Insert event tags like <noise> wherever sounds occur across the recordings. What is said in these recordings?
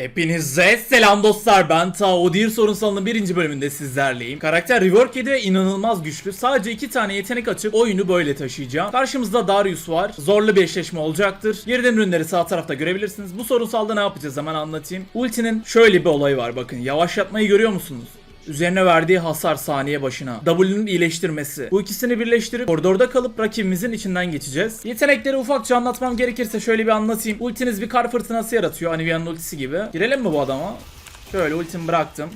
Hepinize selam dostlar ben Ta Odir sorunsalının birinci bölümünde sizlerleyim. Karakter rework ve inanılmaz güçlü. Sadece iki tane yetenek açıp oyunu böyle taşıyacağım. Karşımızda Darius var. Zorlu bir eşleşme olacaktır. Geriden ürünleri sağ tarafta görebilirsiniz. Bu sorunsalda ne yapacağız hemen anlatayım. Ultinin şöyle bir olayı var bakın. Yavaşlatmayı görüyor musunuz? Üzerine verdiği hasar saniye başına. W'nun iyileştirmesi. Bu ikisini birleştirip koridorda kalıp rakibimizin içinden geçeceğiz. Yetenekleri ufakça anlatmam gerekirse şöyle bir anlatayım. Ultiniz bir kar fırtınası yaratıyor. Anivia'nın ultisi gibi. Girelim mi bu adama? Şöyle ultimi bıraktım.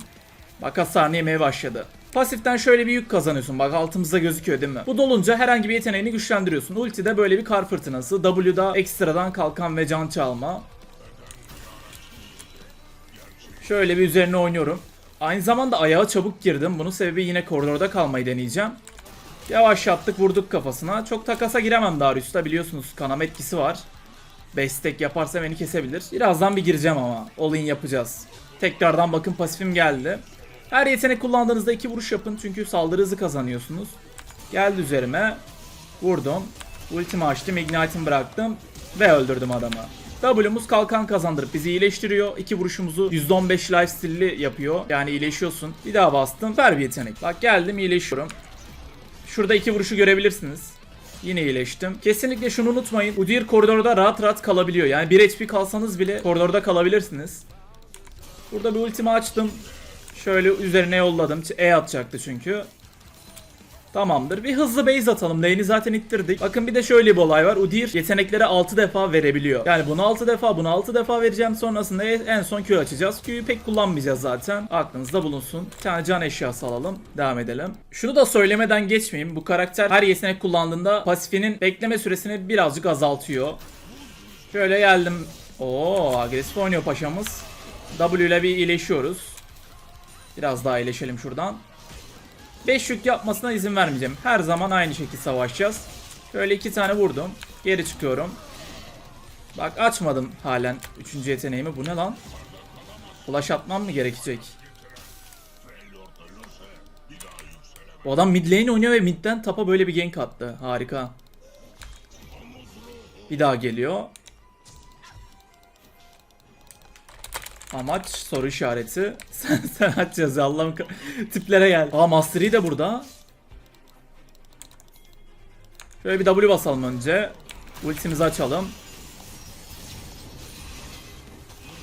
Bak hasarını yemeye başladı. Pasiften şöyle bir yük kazanıyorsun. Bak altımızda gözüküyor değil mi? Bu dolunca herhangi bir yeteneğini güçlendiriyorsun. Ultide böyle bir kar fırtınası. W'da ekstradan kalkan ve can çalma. Şöyle bir üzerine oynuyorum. Aynı zamanda ayağa çabuk girdim. Bunun sebebi yine koridorda kalmayı deneyeceğim. Yavaşlattık vurduk kafasına. Çok takasa giremem Darius'ta biliyorsunuz kanama etkisi var. Bestek yaparsa beni kesebilir. Birazdan bir gireceğim ama. All-in yapacağız. Tekrardan bakın pasifim geldi. Her yetenek kullandığınızda iki vuruş yapın çünkü saldırı hızı kazanıyorsunuz. Geldi üzerime. Vurdum. Ultimi açtım, ignite'imi bıraktım ve öldürdüm adamı. W'muz kalkan kazandırıp bizi iyileştiriyor. İki vuruşumuzu %15 lifesteal'li yapıyor. Yani iyileşiyorsun. Bir daha bastım. Ver bir yetenek. Bak geldim iyileşiyorum. Şurada iki vuruşu görebilirsiniz. Yine iyileştim. Kesinlikle şunu unutmayın. Udyr koridorda rahat rahat kalabiliyor. Yani 1 HP kalsanız bile koridorda kalabilirsiniz. Burada bir ultimi açtım. Şöyle üzerine yolladım. E atacaktı çünkü. Tamamdır. Bir hızlı base atalım. Lane'i zaten ittirdik. Bakın bir de şöyle bir olay var. Udyr yetenekleri 6 defa verebiliyor. Yani bunu 6 defa, bunu 6 defa vereceğim. Sonrasında en son Q açacağız. Q'yu pek kullanmayacağız zaten. Aklınızda bulunsun. Bir tane can eşyası alalım. Devam edelim. Şunu da söylemeden geçmeyeyim. Bu karakter her yetenek kullandığında pasifinin bekleme süresini birazcık azaltıyor. Şöyle geldim. Oo, agresif oynuyor paşamız. W ile bir iyileşiyoruz. Biraz daha iyileşelim şuradan. 5 yük yapmasına izin vermeyeceğim. Her zaman aynı şekilde savaşacağız. Şöyle iki tane vurdum. Geri çıkıyorum. Bak açmadım halen 3. yeteneğimi. Bu ne lan? Flash atmam mı gerekecek? Bu adam mid lane oynuyor ve midden tapa böyle bir gank attı. Harika. Bir daha geliyor. Amaç soru işareti. <laughs> sen, aç yazı Allah'ım tiplere gel. Aa Mastery de burada. Şöyle bir W basalım önce. Ultimizi açalım.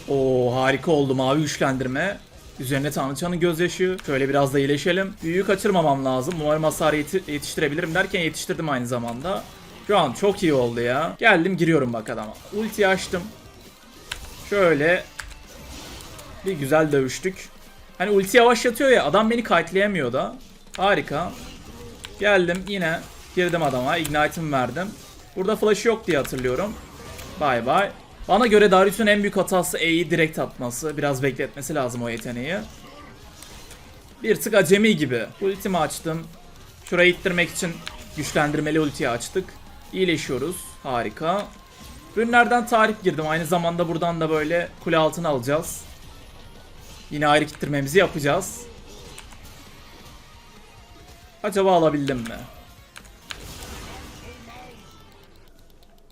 Oo harika oldu mavi güçlendirme. Üzerine Tanrıçanın gözyaşı. Şöyle biraz da iyileşelim. Büyüyü kaçırmamam lazım. Umarım hasarı yeti- yetiştirebilirim derken yetiştirdim aynı zamanda. Şu an çok iyi oldu ya. Geldim giriyorum bak adama. Ultiyi açtım. Şöyle bir güzel dövüştük. Hani ulti yavaşlatıyor ya adam beni kite'layamıyor da. Harika. Geldim yine girdim adama ignite'imi verdim. Burada flash yok diye hatırlıyorum. Bay bay. Bana göre Darius'un en büyük hatası E'yi direkt atması. Biraz bekletmesi lazım o yeteneği. Bir tık acemi gibi. Ultimi açtım. Şurayı ittirmek için güçlendirmeli ultiyi açtık. İyileşiyoruz. Harika. Ürünlerden tarif girdim. Aynı zamanda buradan da böyle kule altına alacağız. Yine ayrı kittirmemizi yapacağız. Acaba alabildim mi?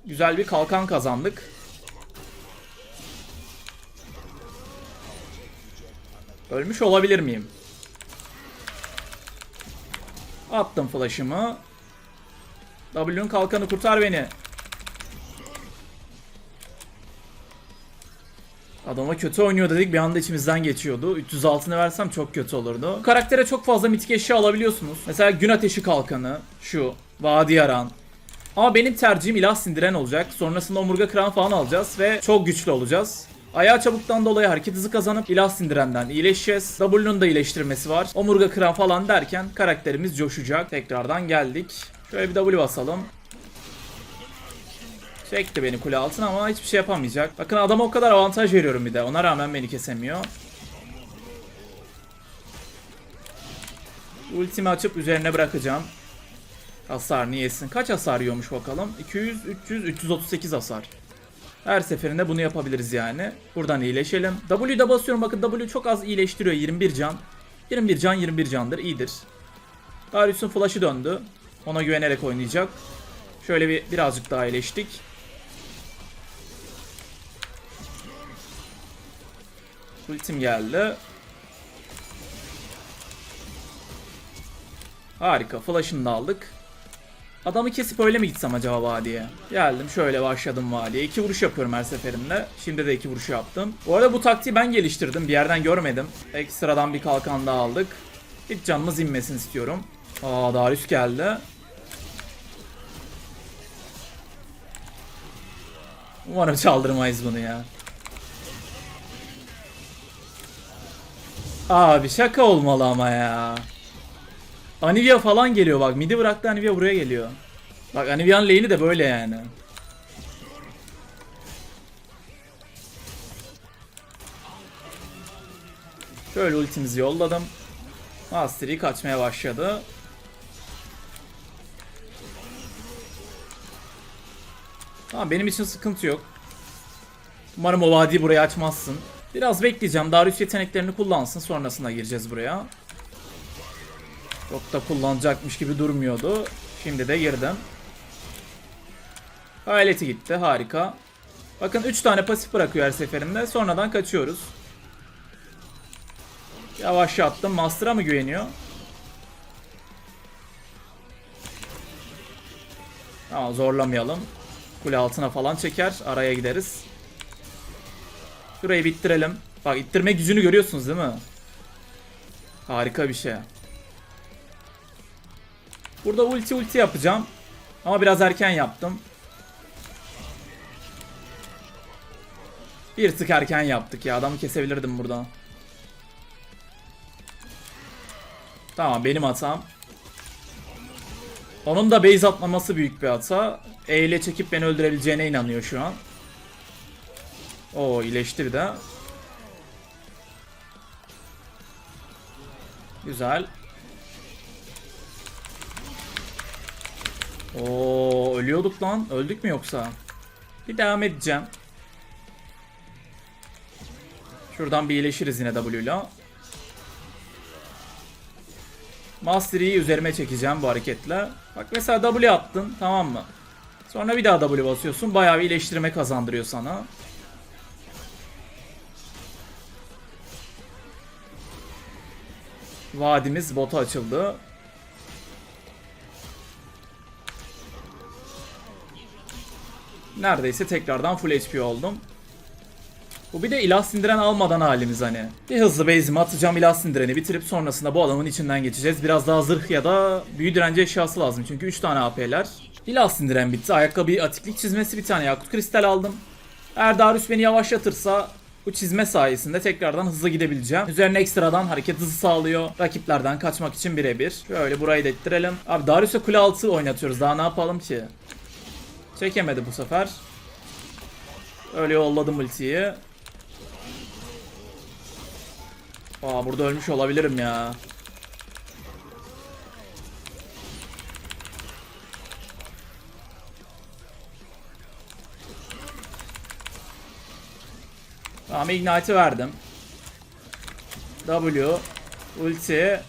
Güzel bir kalkan kazandık. Ölmüş olabilir miyim? Attım flash'ımı. W'nun kalkanı kurtar beni. Adama kötü oynuyor dedik bir anda içimizden geçiyordu. 300 altını versem çok kötü olurdu. Bu karaktere çok fazla mitik eşya alabiliyorsunuz. Mesela gün ateşi kalkanı, şu, vadi yaran. Ama benim tercihim ilah sindiren olacak. Sonrasında omurga kıran falan alacağız ve çok güçlü olacağız. Ayağı çabuktan dolayı hareket hızı kazanıp ilah sindirenden iyileşeceğiz. W'nun da iyileştirmesi var. Omurga kıran falan derken karakterimiz coşacak. Tekrardan geldik. Şöyle bir W basalım. Çekti beni kule altına ama hiçbir şey yapamayacak. Bakın adama o kadar avantaj veriyorum bir de. Ona rağmen beni kesemiyor. Ultimi açıp üzerine bırakacağım. Hasar niyesin? Kaç hasar yiyormuş bakalım? 200, 300, 338 hasar. Her seferinde bunu yapabiliriz yani. Buradan iyileşelim. W'da basıyorum bakın W çok az iyileştiriyor 21 can. 21 can 21 candır iyidir. Darius'un flash'ı döndü. Ona güvenerek oynayacak. Şöyle bir birazcık daha iyileştik. Ultim geldi. Harika. Flash'ını da aldık. Adamı kesip öyle mi gitsem acaba vadiye? Geldim şöyle başladım vadiye. İki vuruş yapıyorum her seferinde. Şimdi de iki vuruş yaptım. Bu arada bu taktiği ben geliştirdim. Bir yerden görmedim. Ekstradan bir kalkan daha aldık. Hiç canımız inmesin istiyorum. Aa Darius geldi. Umarım çaldırmayız bunu ya. Abi şaka olmalı ama ya. Anivia falan geliyor bak. Midi bıraktı Anivia buraya geliyor. Bak Anivia'nın lane'i de böyle yani. Şöyle ultimizi yolladım. Mastery kaçmaya başladı. Tamam benim için sıkıntı yok. Umarım o vadiyi buraya açmazsın. Biraz bekleyeceğim. Darius yeteneklerini kullansın. Sonrasında gireceğiz buraya. Çok da kullanacakmış gibi durmuyordu. Şimdi de girdim. Hayaleti gitti. Harika. Bakın 3 tane pasif bırakıyor her seferinde. Sonradan kaçıyoruz. Yavaşlattım. Master'a mı güveniyor? Tamam zorlamayalım. Kule altına falan çeker. Araya gideriz. Şurayı bittirelim. Bak ittirme gücünü görüyorsunuz değil mi? Harika bir şey. Burada ulti ulti yapacağım. Ama biraz erken yaptım. Bir tık erken yaptık ya. Adamı kesebilirdim burada. Tamam benim hatam. Onun da base atmaması büyük bir hata. E ile çekip beni öldürebileceğine inanıyor şu an. Oo iyileşti bir de. Güzel. Oo ölüyorduk lan. Öldük mü yoksa? Bir devam edeceğim. Şuradan bir iyileşiriz yine W ile. Mastery'i üzerime çekeceğim bu hareketle. Bak mesela W attın tamam mı? Sonra bir daha W basıyorsun. Bayağı bir iyileştirme kazandırıyor sana. Vadimiz bota açıldı. Neredeyse tekrardan full HP oldum. Bu bir de ilah sindiren almadan halimiz hani. Bir hızlı base'imi atacağım ilah sindireni bitirip sonrasında bu adamın içinden geçeceğiz. Biraz daha zırh ya da büyü direnci eşyası lazım çünkü 3 tane AP'ler. İlah sindiren bitti. Ayakkabı atiklik çizmesi bir tane yakut kristal aldım. Eğer Darius beni yavaşlatırsa bu çizme sayesinde tekrardan hızlı gidebileceğim. Üzerine ekstradan hareket hızı sağlıyor. Rakiplerden kaçmak için birebir. Şöyle burayı da ettirelim. Abi Darius'a kule altı oynatıyoruz. Daha ne yapalım ki? Çekemedi bu sefer. Öyle yolladım ultiyi. Aa burada ölmüş olabilirim ya. Tamam ignite'i verdim. W ulti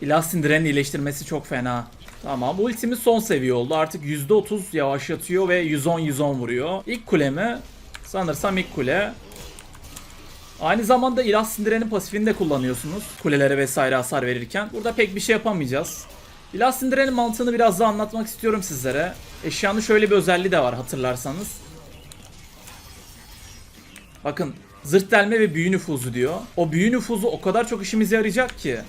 İlah sindirenin iyileştirmesi çok fena. Tamam ultimiz son seviye oldu. Artık %30 yavaşlatıyor ve 110-110 vuruyor. İlk kulemi sanırsam ilk kule. Aynı zamanda ilah sindirenin pasifini de kullanıyorsunuz. Kulelere vesaire hasar verirken. Burada pek bir şey yapamayacağız. İlah sindirenin mantığını biraz daha anlatmak istiyorum sizlere. Eşyanın şöyle bir özelliği de var hatırlarsanız. Bakın zırt delme ve büyü nüfuzu diyor. O büyü nüfuzu o kadar çok işimize yarayacak ki.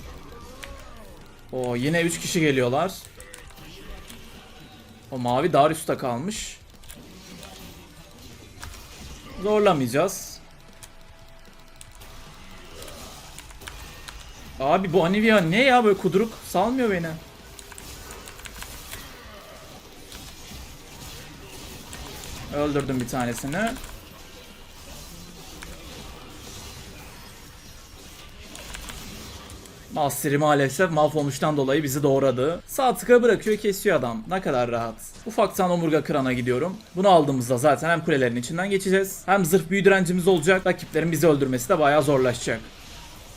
O yine 3 kişi geliyorlar. O mavi Darius'ta kalmış. Zorlamayacağız. Abi bu Anivia ne ya böyle kuduruk salmıyor beni. Öldürdüm bir tanesini. Master'i maalesef mahvolmuştan dolayı bizi doğradı. Sağ tıka bırakıyor kesiyor adam. Ne kadar rahat. Ufaktan omurga kırana gidiyorum. Bunu aldığımızda zaten hem kulelerin içinden geçeceğiz. Hem zırh büyü direncimiz olacak. Rakiplerin bizi öldürmesi de bayağı zorlaşacak.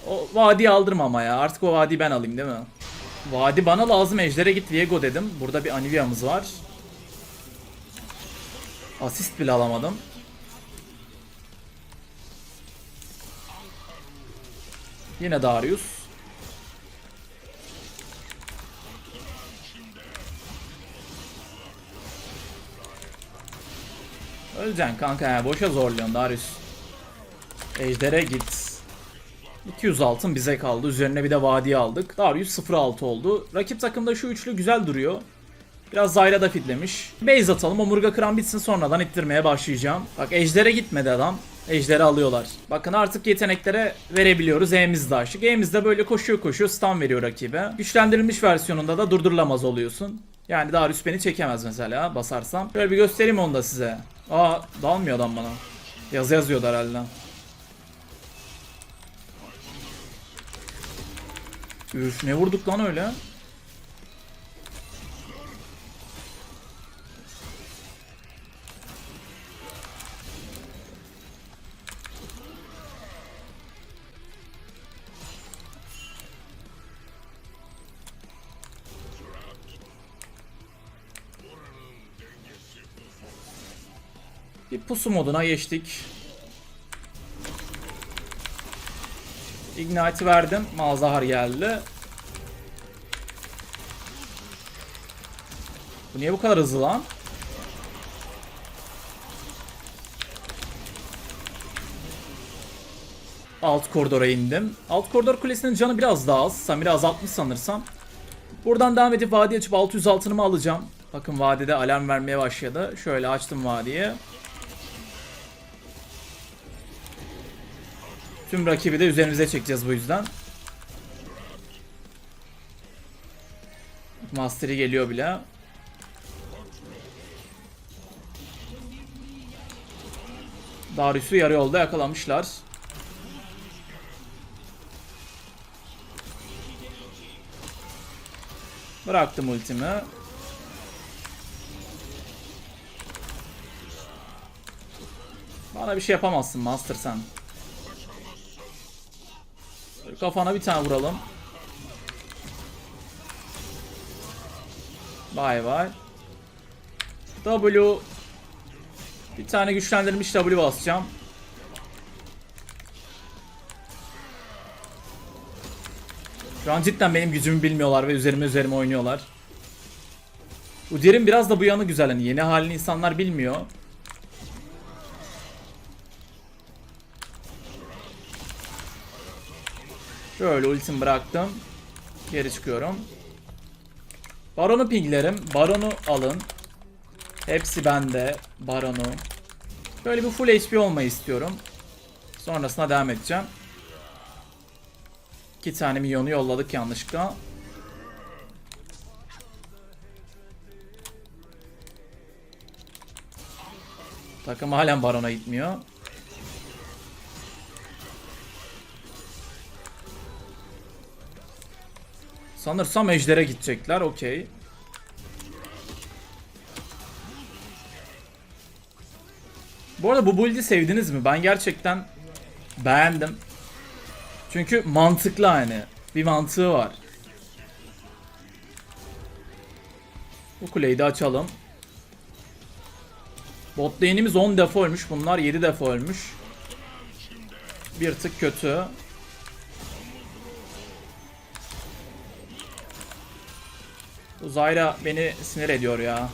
O vadiyi aldırma ama ya. Artık o vadiyi ben alayım değil mi? Vadi bana lazım. Ejder'e git Viego dedim. Burada bir Anivia'mız var. Asist bile alamadım. Yine Darius. Öleceksin kanka ya. Boşa zorluyorsun Darius. Ejder'e git. 200 altın bize kaldı. Üzerine bir de vadiye aldık. Darius 0-6 oldu. Rakip takımda şu üçlü güzel duruyor. Biraz Zyra da fitlemiş. Base atalım. Omurga kıran bitsin sonradan ittirmeye başlayacağım. Bak Ejder'e gitmedi adam. Ejder'i alıyorlar. Bakın artık yeteneklere verebiliyoruz. E'miz de açtık. E'miz de böyle koşuyor koşuyor stun veriyor rakibe. Güçlendirilmiş versiyonunda da durdurulamaz oluyorsun. Yani Darius beni çekemez mesela basarsam. Şöyle bir göstereyim onu da size. Aa dalmıyor adam bana. Yazı yazıyordu herhalde. Üf ne vurduk lan öyle? Pusu moduna geçtik. Ignite verdim. Malzahar geldi. Bu niye bu kadar hızlı lan? Alt koridora indim. Alt koridor kulesinin canı biraz daha az. Samira azaltmış sanırsam. Buradan devam edip vadiye açıp 600 altınımı alacağım. Bakın vadide alarm vermeye başladı. Şöyle açtım vadiye. Tüm rakibi de üzerimize çekeceğiz bu yüzden. Mastery geliyor bile. Darius'u yarı yolda yakalamışlar. Bıraktım ultimi. Bana bir şey yapamazsın Master sen. Kafana bir tane vuralım. Vay vay. W bir tane güçlendirilmiş W basacağım. Şu an cidden benim gücümü bilmiyorlar ve üzerime üzerime oynuyorlar. Udyr'in biraz da bu yanı güzel hani yeni halini insanlar bilmiyor. Şöyle ultim bıraktım. Geri çıkıyorum. Baron'u pinglerim. Baron'u alın. Hepsi bende. Baron'u. Böyle bir full HP olmayı istiyorum. Sonrasında devam edeceğim. İki tane milyonu yolladık yanlışlıkla. Takım halen Baron'a gitmiyor. Sanırsam Ejder'e gidecekler. Okey. Bu arada bu build'i sevdiniz mi? Ben gerçekten beğendim. Çünkü mantıklı hani. Bir mantığı var. Bu kuleyi de açalım. Bot lane'imiz 10 defa ölmüş. Bunlar 7 defa ölmüş. Bir tık kötü. Bu Zyra beni sinir ediyor ya.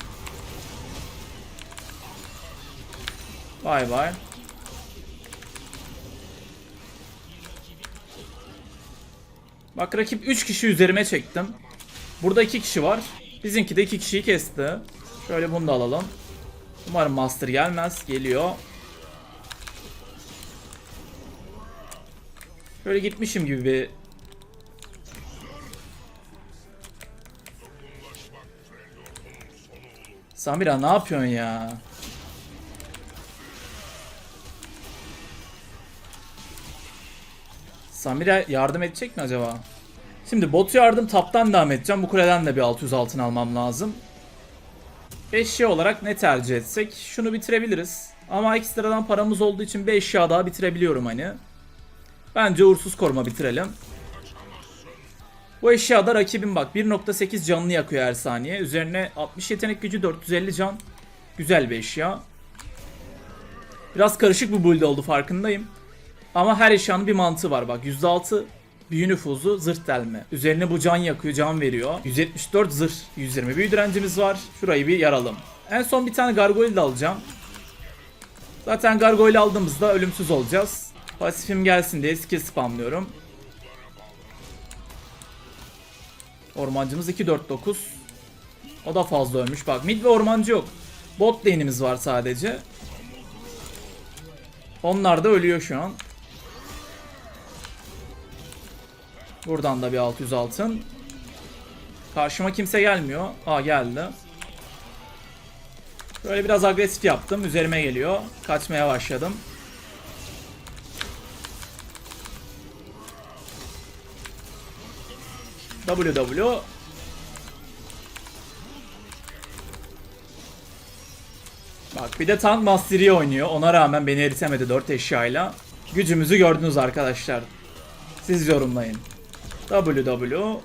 Vay vay. Bak rakip 3 kişi üzerime çektim. Burada 2 kişi var. Bizimki de 2 kişiyi kesti. Şöyle bunu da alalım. Umarım Master gelmez. Geliyor. Böyle gitmişim gibi bir Samira ne yapıyorsun ya? Samira yardım edecek mi acaba? Şimdi bot yardım taptan devam edeceğim. Bu kuleden de bir 600 altın almam lazım. Eşya olarak ne tercih etsek? Şunu bitirebiliriz. Ama ekstradan paramız olduğu için bir eşya daha bitirebiliyorum hani. Bence uğursuz koruma bitirelim. Bu eşyada rakibin bak 1.8 canını yakıyor her saniye. Üzerine 60 yetenek gücü 450 can. Güzel bir eşya. Biraz karışık bir build oldu farkındayım. Ama her eşyanın bir mantığı var bak. %6 büyü nüfuzu, zırh delme. Üzerine bu can yakıyor, can veriyor. 174 zırh, 120 büyü direncimiz var. Şurayı bir yaralım. En son bir tane gargoyle de alacağım. Zaten gargoyle aldığımızda ölümsüz olacağız. Pasifim gelsin diye skill spamlıyorum. Ormancımız 249. O da fazla ölmüş. Bak mid ve ormancı yok. Bot lane'imiz var sadece. Onlar da ölüyor şu an. Buradan da bir 600 altın. Karşıma kimse gelmiyor. Aa geldi. Böyle biraz agresif yaptım. Üzerime geliyor. Kaçmaya başladım. WW Bak bir de Tank Mastery oynuyor. Ona rağmen beni eritemedi 4 eşyayla. Gücümüzü gördünüz arkadaşlar. Siz yorumlayın. WW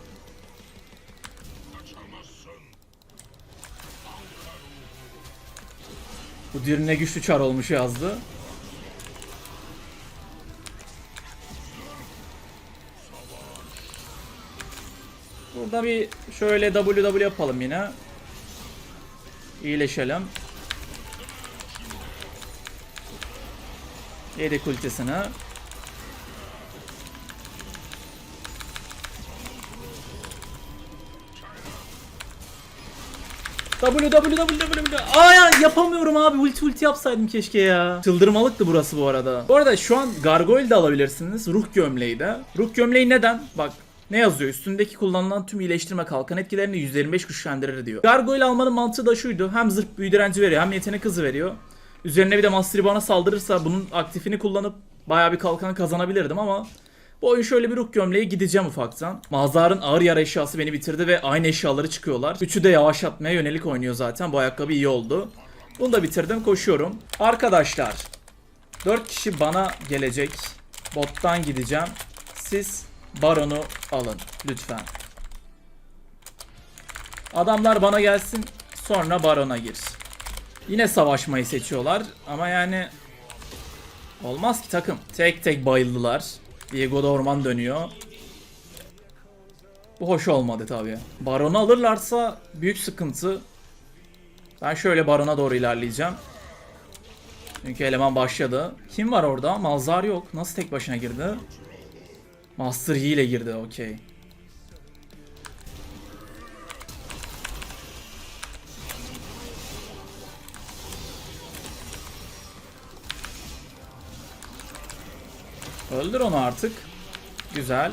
Bu dirine güçlü çar olmuş yazdı. Burada bir şöyle WW yapalım yine. İyileşelim. Yedik ultisini. www Aa ya yapamıyorum abi ulti ulti yapsaydım keşke ya. Çıldırmalıktı burası bu arada. Bu arada şu an gargoyle alabilirsiniz. Ruh gömleği de. Ruh gömleği neden? Bak ne yazıyor? Üstündeki kullanılan tüm iyileştirme kalkan etkilerini %25 güçlendirir diyor. Gargoyle almanın mantığı da şuydu. Hem zırh büyü direnci veriyor hem yetenek hızı veriyor. Üzerine bir de Mastery bana saldırırsa bunun aktifini kullanıp bayağı bir kalkan kazanabilirdim ama bu oyun şöyle bir ruh gömleğe gideceğim ufaktan. Mazar'ın ağır yara eşyası beni bitirdi ve aynı eşyaları çıkıyorlar. Üçü de yavaşlatmaya yönelik oynuyor zaten. Bu ayakkabı iyi oldu. Bunu da bitirdim. Koşuyorum. Arkadaşlar. 4 kişi bana gelecek. Bottan gideceğim. Siz Baron'u alın. Lütfen. Adamlar bana gelsin. Sonra Baron'a gir. Yine savaşmayı seçiyorlar. Ama yani... Olmaz ki takım. Tek tek bayıldılar. Diego da orman dönüyor. Bu hoş olmadı tabi. Baron'u alırlarsa büyük sıkıntı. Ben şöyle Baron'a doğru ilerleyeceğim. Çünkü eleman başladı. Kim var orada? Malzar yok. Nasıl tek başına girdi? Master Yi ile girdi. Okey. Öldür onu artık. Güzel.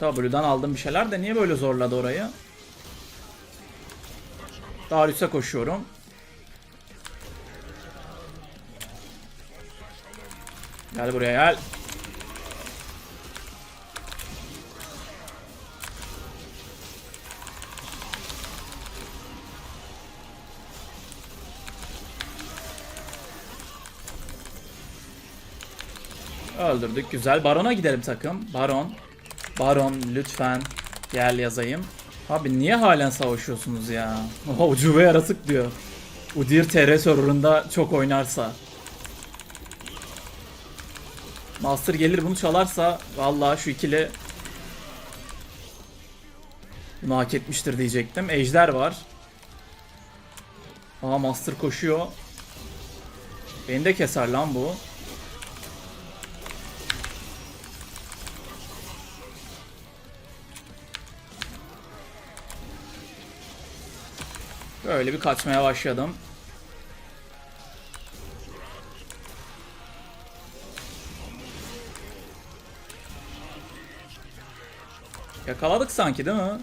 W'dan aldım bir şeyler de niye böyle zorladı orayı? Darius'a koşuyorum. Gel buraya gel. Öldürdük. Güzel. Baron'a gidelim takım. Baron. Baron lütfen. Gel yazayım. Abi niye halen savaşıyorsunuz ya? Oha ucube yaratık diyor. Udyr TR serverında çok oynarsa. Master gelir bunu çalarsa vallahi şu ikili bunu hak etmiştir diyecektim. Ejder var. Aa Master koşuyor. Beni de keser lan bu. Böyle bir kaçmaya başladım. Yakaladık sanki değil mi?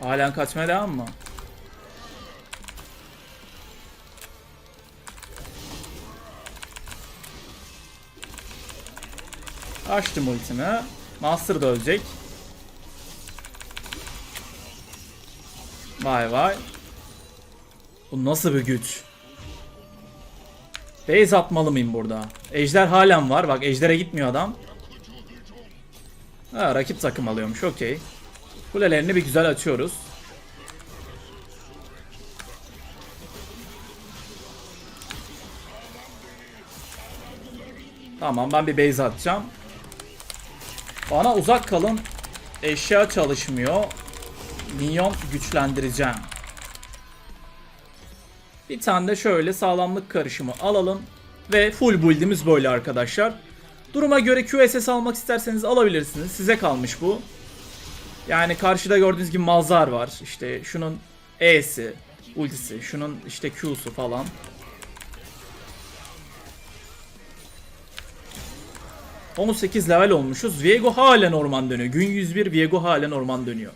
Halen kaçmaya devam mı? Açtım ultimi. Master da ölecek. Vay vay. Bu nasıl bir güç? Base atmalı mıyım burada? Ejder halen var. Bak Ejder'e gitmiyor adam. Ha, rakip takım alıyormuş. Okey. Kulelerini bir güzel açıyoruz. Tamam ben bir base atacağım. Bana uzak kalın. Eşya çalışmıyor. Minyon güçlendireceğim. Bir tane de şöyle sağlamlık karışımı alalım. Ve full build'imiz böyle arkadaşlar. Duruma göre QSS almak isterseniz alabilirsiniz. Size kalmış bu. Yani karşıda gördüğünüz gibi Malzar var. İşte şunun E'si, ultisi, şunun işte Q'su falan. ...18 level olmuşuz. Viego halen orman dönüyor. Gün 101 Viego halen orman dönüyor.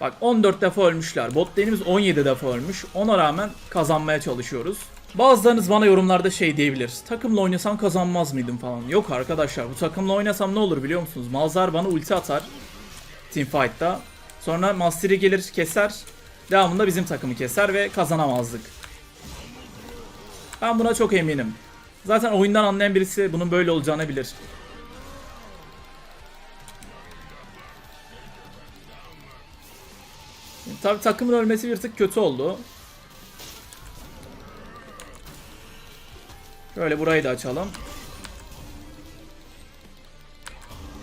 Bak 14 defa ölmüşler. Bot lane'imiz 17 defa ölmüş. Ona rağmen kazanmaya çalışıyoruz. Bazılarınız bana yorumlarda şey diyebilir. Takımla oynasam kazanmaz mıydım falan. Yok arkadaşlar bu takımla oynasam ne olur biliyor musunuz? Malzar bana ulti atar. Teamfight'ta. Sonra Mastery gelir keser. Devamında bizim takımı keser ve kazanamazdık. Ben buna çok eminim. Zaten oyundan anlayan birisi bunun böyle olacağını bilir. Tabi takımın ölmesi bir tık kötü oldu. Şöyle burayı da açalım.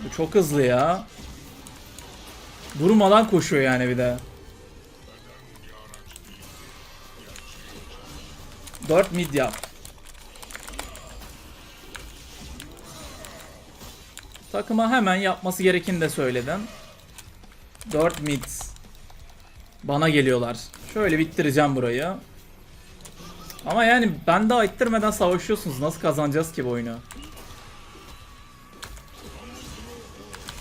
Bu çok hızlı ya. Durmadan koşuyor yani bir de. 4 mid yap. Takıma hemen yapması gerekeni de söyledim. 4 mid. Bana geliyorlar. Şöyle bittireceğim burayı. Ama yani ben daha ittirmeden savaşıyorsunuz. Nasıl kazanacağız ki bu oyunu?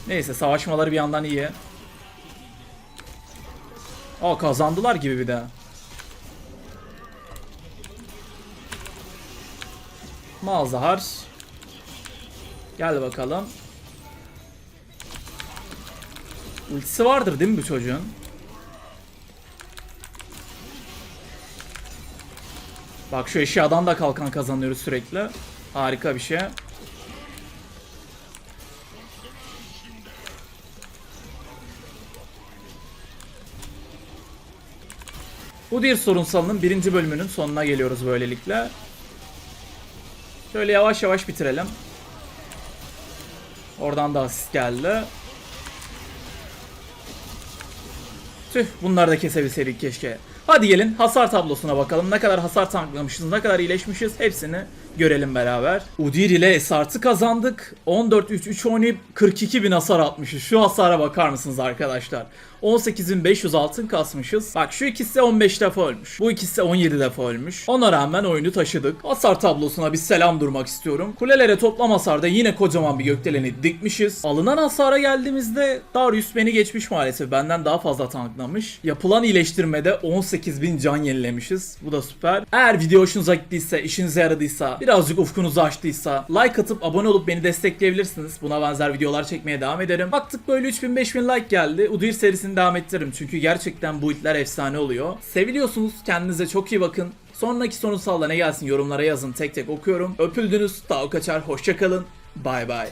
Neyse savaşmaları bir yandan iyi. Aa kazandılar gibi bir de. Malzahar. Gel bakalım. Ultisi vardır değil mi bu çocuğun? Bak şu eşyadan da kalkan kazanıyoruz sürekli. Harika bir şey. Bu bir sorunsalının birinci bölümünün sonuna geliyoruz böylelikle. Şöyle yavaş yavaş bitirelim. Oradan da asist geldi. Tüh bunları da kesebilseydik keşke. Hadi gelin hasar tablosuna bakalım. Ne kadar hasar tanklamışız, ne kadar iyileşmişiz hepsini görelim beraber. Udyr ile Esart'ı kazandık. 14-3-3 oynayıp 42 bin hasar atmışız. Şu hasara bakar mısınız arkadaşlar? 18.500 altın kasmışız. Bak şu ikisi 15 defa ölmüş. Bu ikisi 17 defa ölmüş. Ona rağmen oyunu taşıdık. Hasar tablosuna bir selam durmak istiyorum. Kulelere toplam hasarda yine kocaman bir gökdeleni dikmişiz. Alınan hasara geldiğimizde Darius beni geçmiş maalesef. Benden daha fazla tanklamış. Yapılan iyileştirmede 18.000 can yenilemişiz. Bu da süper. Eğer video hoşunuza gittiyse, işinize yaradıysa, birazcık ufkunuzu açtıysa like atıp abone olup beni destekleyebilirsiniz. Buna benzer videolar çekmeye devam ederim. Baktık böyle 3000-5000 like geldi. Udyr serisini devam ettiririm. Çünkü gerçekten bu itler efsane oluyor. Seviliyorsunuz. Kendinize çok iyi bakın. Sonraki sorunsalla ne gelsin yorumlara yazın. Tek tek okuyorum. Öpüldünüz. Tao kaçar. Hoşçakalın. Bay bay.